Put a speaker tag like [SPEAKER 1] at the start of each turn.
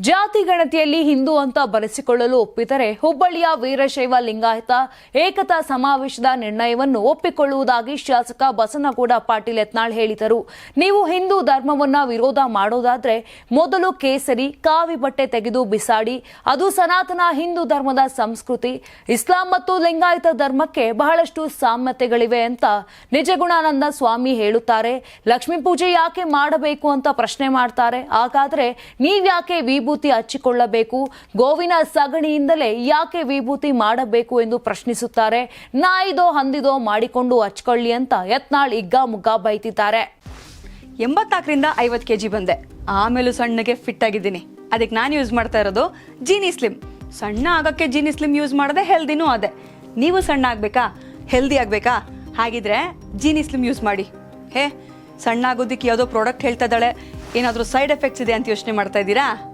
[SPEAKER 1] ಜಾತಿ ಗಣತಿಯಲ್ಲಿ ಹಿಂದೂ ಅಂತ ಬರೆಸಿಕೊಳ್ಳಲು ಒಪ್ಪಿದರೆ ಹುಬ್ಬಳ್ಳಿಯ ವೀರಶೈವ ಲಿಂಗಾಯತ ಏಕತಾ ಸಮಾವೇಶದ ನಿರ್ಣಯವನ್ನು ಒಪ್ಪಿಕೊಳ್ಳುವುದಾಗಿ ಶಾಸಕ ಬಸನಗೌಡ ಪಾಟೀಲ್ ಯತ್ನಾಳ್ ಹೇಳಿದರು. ನೀವು ಹಿಂದೂ ಧರ್ಮವನ್ನ ವಿರೋಧ ಮಾಡೋದಾದ್ರೆ ಮೊದಲು ಕೇಸರಿ, ಕಾವಿ ಬಟ್ಟೆ ತೆಗೆದು ಬಿಸಾಡಿ, ಅದು ಸನಾತನ ಹಿಂದೂ ಧರ್ಮದ ಸಂಸ್ಕೃತಿ. ಇಸ್ಲಾಂ ಮತ್ತು ಲಿಂಗಾಯತ ಧರ್ಮಕ್ಕೆ ಬಹಳಷ್ಟು ಸಾಮ್ಯತೆಗಳಿವೆ ಅಂತ ನಿಜಗುಣಾನಂದ ಸ್ವಾಮಿ ಹೇಳುತ್ತಾರೆ. ಲಕ್ಷ್ಮೀ ಪೂಜೆ ಯಾಕೆ ಮಾಡಬೇಕು ಅಂತ ಪ್ರಶ್ನೆ ಮಾಡ್ತಾರೆ. ಹಾಗಾದ್ರೆ ನೀವ್ಯಾಕೆ ವಿಭೂತಿ ಹಚ್ಚಿಕೊಳ್ಳಬೇಕು. ಗೋವಿನ ಸಗಣಿಯಿಂದಲೇ ಯಾಕೆ ವಿಭೂತಿ ಮಾಡಬೇಕು ಎಂದು ಪ್ರಶ್ನಿಸುತ್ತಾರೆ. ನಾಯಿದೋ ಹಂದಿದೋ ಮಾಡಿಕೊಂಡು ಹಚ್ಕೊಳ್ಳಿ ಅಂತ ಯತ್ನಾಳ್ ಇಗ್ಗ ಮುಗ್ಗಾ ಬೈತಿದ್ದಾರೆ.
[SPEAKER 2] ಎಂಬತ್ನಾಲ್ಕರಿಂದ ಐವತ್ತು ಕೆ ಜಿ ಬಂದೆ. ಆಮೇಲೂ ಸಣ್ಣಗೆ ಫಿಟ್ ಆಗಿದ್ದೀನಿ. ಅದಕ್ಕೆ ನಾನು ಯೂಸ್ ಮಾಡ್ತಾ ಇರೋದು ಜೀನಿ ಸ್ಲಿಮ್ ಸಣ್ಣ ಆಗೋಕ್ಕೆ ಜೀನಿ ಸ್ಲಿಮ್ ಯೂಸ್ ಮಾಡದೆ ಹೆಲ್ದಿನೂ ಅದೇ. ನೀವು ಸಣ್ಣ ಆಗಬೇಕಾ? ಹೆಲ್ದಿ ಆಗಬೇಕಾ? ಹಾಗಿದ್ರೆ ಜೀನಿ ಸ್ಲಿಮ್ ಯೂಸ್ ಮಾಡಿ. ಹೇ, ಸಣ್ಣ ಆಗೋದಿಕ್ಕೆ ಯಾವುದೋ ಪ್ರಾಡಕ್ಟ್ ಹೇಳ್ತಾ ಇದ್ದಾಳೆ. ಏನಾದರೂ ಸೈಡ್ ಎಫೆಕ್ಟ್ಸ್ ಇದೆ ಅಂತ ಯೋಚನೆ ಮಾಡ್ತಾ ಇದ್ದೀರಾ?